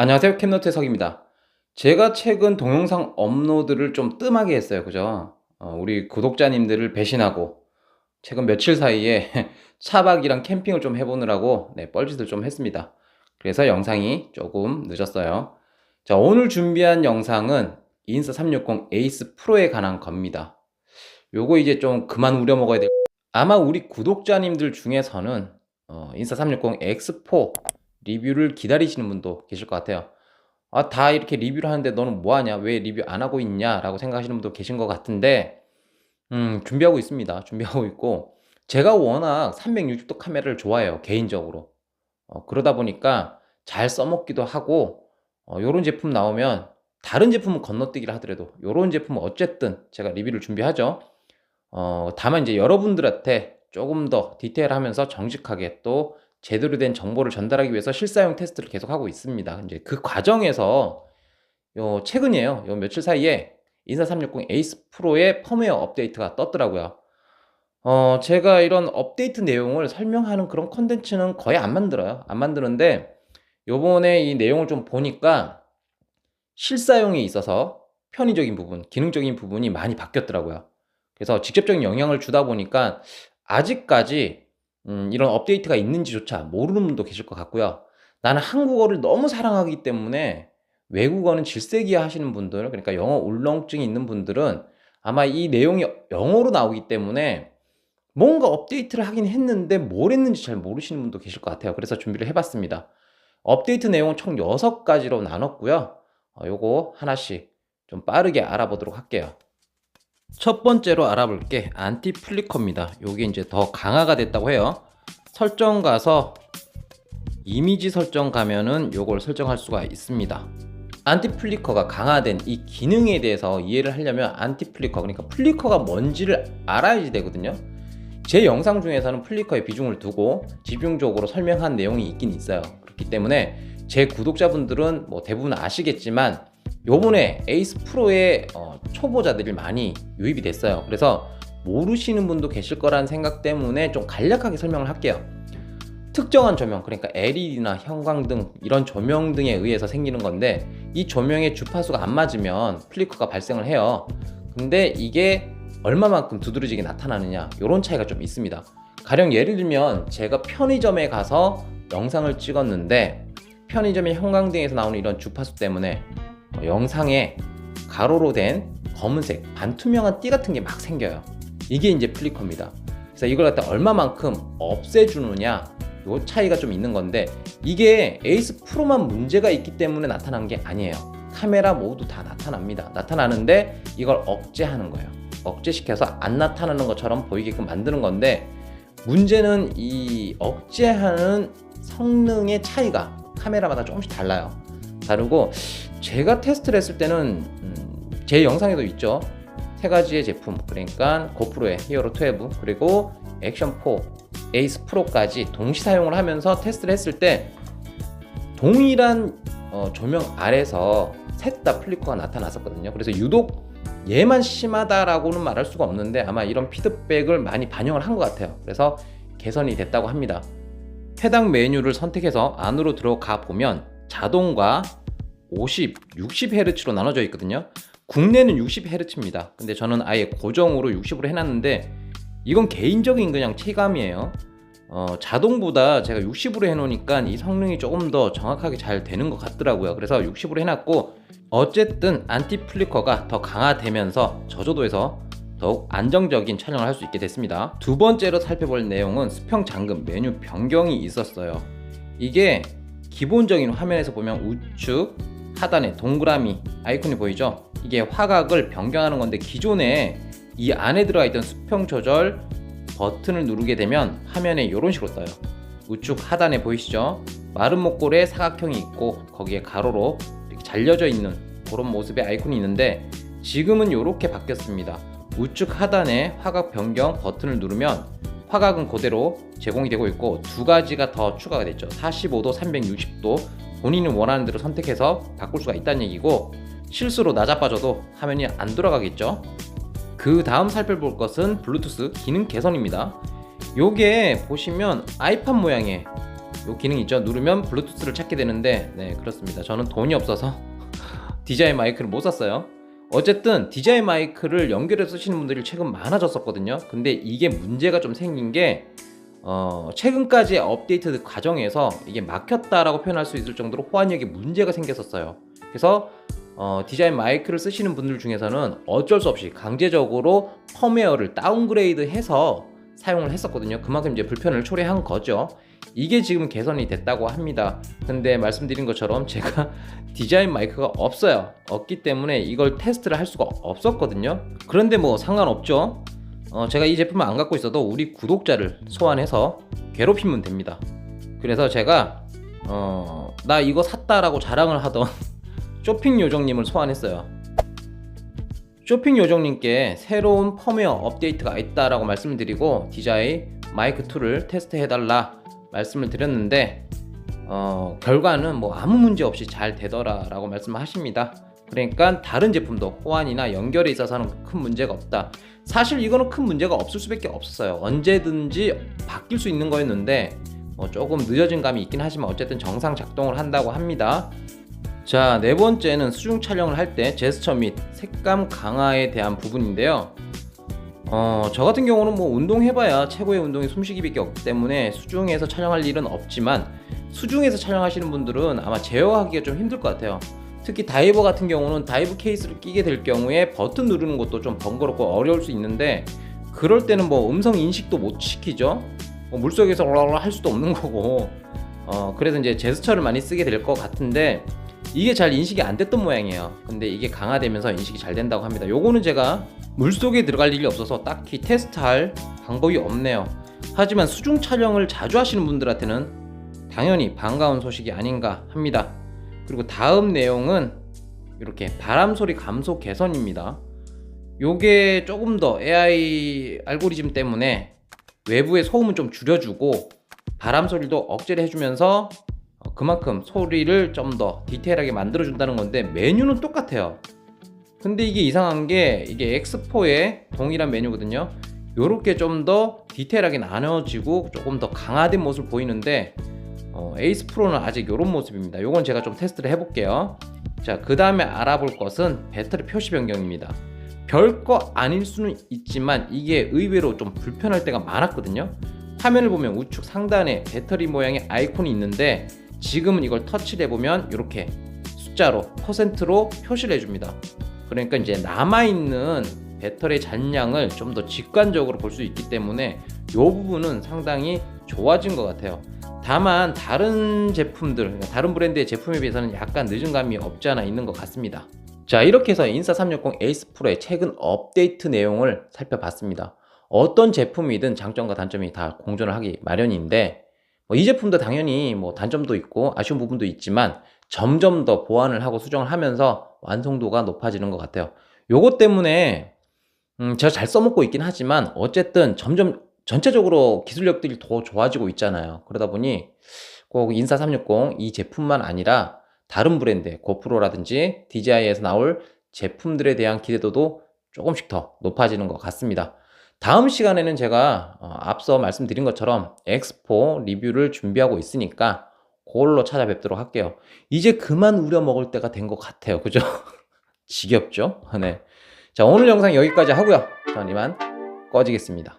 안녕하세요. 캡노트의 석입니다. 제가 최근 동영상 업로드를 좀 뜸하게 했어요. 그죠? 어, 우리 구독자님들을 배신하고 최근 며칠 사이에 차박이랑 캠핑을 좀 해보느라고 네, 뻘짓을 좀 했습니다. 그래서 영상이 조금 늦었어요. 자, 오늘 준비한 영상은 인스 360 에이스 프로에 관한 겁니다. 요거 이제 좀 그만 우려먹어야 될 아마 우리 구독자님들 중에서는 어, 인스타 360 X4 리뷰를 기다리시는 분도 계실 것 같아요. 아, 다 이렇게 리뷰를 하는데 너는 뭐 하냐? 왜 리뷰 안 하고 있냐? 라고 생각하시는 분도 계신 것 같은데, 음, 준비하고 있습니다. 준비하고 있고, 제가 워낙 360도 카메라를 좋아해요. 개인적으로. 어, 그러다 보니까 잘 써먹기도 하고, 어, 요런 제품 나오면 다른 제품은 건너뛰기를 하더라도 요런 제품은 어쨌든 제가 리뷰를 준비하죠. 어, 다만 이제 여러분들한테 조금 더 디테일하면서 정직하게 또 제대로 된 정보를 전달하기 위해서 실사용 테스트를 계속하고 있습니다. 이제 그 과정에서 요 최근이에요. 요 며칠 사이에 인사 360 에이스 프로의 펌웨어 업데이트가 떴더라고요. 어, 제가 이런 업데이트 내용을 설명하는 그런 컨텐츠는 거의 안 만들어요. 안 만드는데 요번에 이 내용을 좀 보니까 실사용에 있어서 편의적인 부분, 기능적인 부분이 많이 바뀌었더라고요. 그래서 직접적인 영향을 주다 보니까 아직까지 음, 이런 업데이트가 있는지조차 모르는 분도 계실 것 같고요. 나는 한국어를 너무 사랑하기 때문에 외국어는 질색이야 하시는 분들, 그러니까 영어 울렁증이 있는 분들은 아마 이 내용이 영어로 나오기 때문에 뭔가 업데이트를 하긴 했는데 뭘 했는지 잘 모르시는 분도 계실 것 같아요. 그래서 준비를 해봤습니다. 업데이트 내용은 총 6가지로 나눴고요. 어, 요거 하나씩 좀 빠르게 알아보도록 할게요. 첫 번째로 알아볼 게 안티 플리커입니다. 요게 이제 더 강화가 됐다고 해요. 설정 가서 이미지 설정 가면은 요걸 설정할 수가 있습니다. 안티 플리커가 강화된 이 기능에 대해서 이해를 하려면 안티 플리커 그러니까 플리커가 뭔지를 알아야지 되거든요. 제 영상 중에서는 플리커의 비중을 두고 집중적으로 설명한 내용이 있긴 있어요. 그렇기 때문에 제 구독자분들은 뭐 대부분 아시겠지만 요번에 에이스 프로에 어, 초보자들이 많이 유입이 됐어요. 그래서 모르시는 분도 계실 거라는 생각 때문에 좀 간략하게 설명을 할게요. 특정한 조명, 그러니까 LED나 형광등 이런 조명 등에 의해서 생기는 건데 이 조명의 주파수가 안 맞으면 플리커가 발생을 해요. 근데 이게 얼마만큼 두드러지게 나타나느냐 이런 차이가 좀 있습니다. 가령 예를 들면 제가 편의점에 가서 영상을 찍었는데 편의점의 형광등에서 나오는 이런 주파수 때문에 어, 영상에 가로로 된 검은색 반투명한 띠 같은 게 막 생겨요. 이게 이제 플리커입니다. 그래서 이걸 갖다 얼마만큼 없애주느냐 요 차이가 좀 있는 건데 이게 에이스 프로만 문제가 있기 때문에 나타난 게 아니에요. 카메라 모두 다 나타납니다. 나타나는데 이걸 억제하는 거예요. 억제시켜서 안 나타나는 것처럼 보이게끔 만드는 건데 문제는 이 억제하는 성능의 차이가 카메라마다 조금씩 달라요. 다르고 제가 테스트를 했을 때는 음, 제 영상에도 있죠. 세 가지의 제품 그러니까 고프로의 히어로 12 그리고 액션 4 에이스 프로까지 동시 사용을 하면서 테스트를 했을 때 동일한 어, 조명 아래서 셋 다 플리커가 나타났었거든요. 그래서 유독 얘만 심하다라고는 말할 수가 없는데 아마 이런 피드백을 많이 반영을 한 것 같아요. 그래서 개선이 됐다고 합니다. 해당 메뉴를 선택해서 안으로 들어가 보면 자동과 50, 60Hz로 나눠져 있거든요. 국내는 60Hz입니다. 근데 저는 아예 고정으로 60으로 해놨는데 이건 개인적인 그냥 체감이에요. 어, 자동보다 제가 60으로 해놓으니까 이 성능이 조금 더 정확하게 잘 되는 것 같더라고요. 그래서 60으로 해놨고 어쨌든 안티 플리커가 더 강화되면서 저조도에서 더욱 안정적인 촬영을 할 수 있게 됐습니다. 두 번째로 살펴볼 내용은 수평 잠금 메뉴 변경이 있었어요. 이게 기본적인 화면에서 보면 우측 하단에 동그라미 아이콘이 보이죠? 이게 화각을 변경하는 건데 기존에 이 안에 들어가 있던 수평 조절 버튼을 누르게 되면 화면에 이런 식으로 떠요. 우측 하단에 보이시죠? 마른 목골에 사각형이 있고 거기에 가로로 이렇게 잘려져 있는 그런 모습의 아이콘이 있는데 지금은 이렇게 바뀌었습니다. 우측 하단에 화각 변경 버튼을 누르면 화각은 그대로 제공이 되고 있고 두 가지가 더 추가가 됐죠. 45도, 360도 본인이 원하는 대로 선택해서 바꿀 수가 있다는 얘기고 실수로 낮아빠져도 화면이 안 돌아가겠죠. 그 다음 살펴볼 것은 블루투스 기능 개선입니다. 요게 보시면 아이팟 모양의 요 기능 있죠. 누르면 블루투스를 찾게 되는데 네 그렇습니다. 저는 돈이 없어서 DJI 마이크를 못 샀어요. 어쨌든 DJI 마이크를 연결해서 쓰시는 분들이 최근 많아졌었거든요. 근데 이게 문제가 좀 생긴 게 어, 최근까지 업데이트 과정에서 이게 막혔다라고 표현할 수 있을 정도로 호환력에 문제가 생겼었어요. 그래서 어, 디자인 마이크를 쓰시는 분들 중에서는 어쩔 수 없이 강제적으로 펌웨어를 다운그레이드 해서 사용을 했었거든요. 그만큼 이제 불편을 초래한 거죠. 이게 지금 개선이 됐다고 합니다. 근데 말씀드린 것처럼 제가 디자인 마이크가 없어요. 없기 때문에 이걸 테스트를 할 수가 없었거든요. 그런데 뭐 상관없죠. 어, 제가 이 제품을 안 갖고 있어도 우리 구독자를 소환해서 괴롭히면 됩니다. 그래서 제가 어, 나 이거 샀다라고 자랑을 하던 쇼핑 요정님을 소환했어요. 쇼핑 요정님께 새로운 펌웨어 업데이트가 있다라고 말씀을 드리고 DJI 마이크 2를 테스트해달라 말씀을 드렸는데 어, 결과는 뭐 아무 문제 없이 잘 되더라라고 말씀을 하십니다. 그러니까 다른 제품도 호환이나 연결에 있어서는 큰 문제가 없다. 사실 이거는 큰 문제가 없을 수밖에 없었어요. 언제든지 바뀔 수 있는 거였는데 뭐 조금 늦어진 감이 있긴 하지만 어쨌든 정상 작동을 한다고 합니다. 자, 네 번째는 수중 촬영을 할 때 제스처 및 색감 강화에 대한 부분인데요. 어, 저 같은 경우는 뭐 운동해봐야 최고의 운동이 숨쉬기밖에 없기 때문에 수중에서 촬영할 일은 없지만 수중에서 촬영하시는 분들은 아마 제어하기가 좀 힘들 것 같아요. 특히 다이버 같은 경우는 다이브 케이스를 끼게 될 경우에 버튼 누르는 것도 좀 번거롭고 어려울 수 있는데 그럴 때는 뭐 음성 인식도 못 시키죠. 뭐 물속에서 할 수도 없는 거고. 어, 그래서 이제 제스처를 많이 쓰게 될 것 같은데 이게 잘 인식이 안 됐던 모양이에요. 근데 이게 강화되면서 인식이 잘 된다고 합니다. 요거는 제가 물속에 들어갈 일이 없어서 딱히 테스트할 방법이 없네요. 하지만 수중 촬영을 자주 하시는 분들한테는 당연히 반가운 소식이 아닌가 합니다. 그리고 다음 내용은 이렇게 바람 소리 감소 개선입니다. 요게 조금 더 AI 알고리즘 때문에 외부의 소음은 좀 줄여주고 바람 소리도 억제를 해주면서 어, 그만큼 소리를 좀 더 디테일하게 만들어준다는 건데 메뉴는 똑같아요. 근데 이게 이상한 게 이게 X4의 동일한 메뉴거든요. 요렇게 좀 더 디테일하게 나눠지고 조금 더 강화된 모습을 보이는데 어, 에이스 프로는 아직 이런 모습입니다. 요건 제가 좀 테스트를 해볼게요. 자, 그 다음에 알아볼 것은 배터리 표시 변경입니다. 별거 아닐 수는 있지만 이게 의외로 좀 불편할 때가 많았거든요. 화면을 보면 우측 상단에 배터리 모양의 아이콘이 있는데 지금은 이걸 터치를 해보면 이렇게 숫자로 퍼센트로 표시를 해줍니다. 그러니까 이제 남아있는 배터리 잔량을 좀 더 직관적으로 볼 수 있기 때문에 이 부분은 상당히 좋아진 것 같아요. 다만 다른 제품들, 그러니까 다른 브랜드의 제품에 비해서는 약간 늦은 감이 없지 않아 있는 것 같습니다. 자 이렇게 해서 인사 360 에이스 프로의 최근 업데이트 내용을 살펴봤습니다. 어떤 제품이든 장점과 단점이 다 공존을 하기 마련인데 뭐 이 제품도 당연히 뭐 단점도 있고 아쉬운 부분도 있지만 점점 더 보완을 하고 수정을 하면서 완성도가 높아지는 것 같아요. 요것 때문에 음, 제가 잘 써먹고 있긴 하지만 어쨌든 점점 전체적으로 기술력들이 더 좋아지고 있잖아요. 그러다 보니 꼭 인사 360 이 제품만 아니라 다른 브랜드 고프로라든지 DJI에서 나올 제품들에 대한 기대도도 조금씩 더 높아지는 것 같습니다. 다음 시간에는 제가 어, 앞서 말씀드린 것처럼 엑스포 리뷰를 준비하고 있으니까 그걸로 찾아뵙도록 할게요. 이제 그만 우려 먹을 때가 된 것 같아요. 그죠? 지겹죠? 네. 자, 오늘 영상 여기까지 하고요. 전 이만 꺼지겠습니다.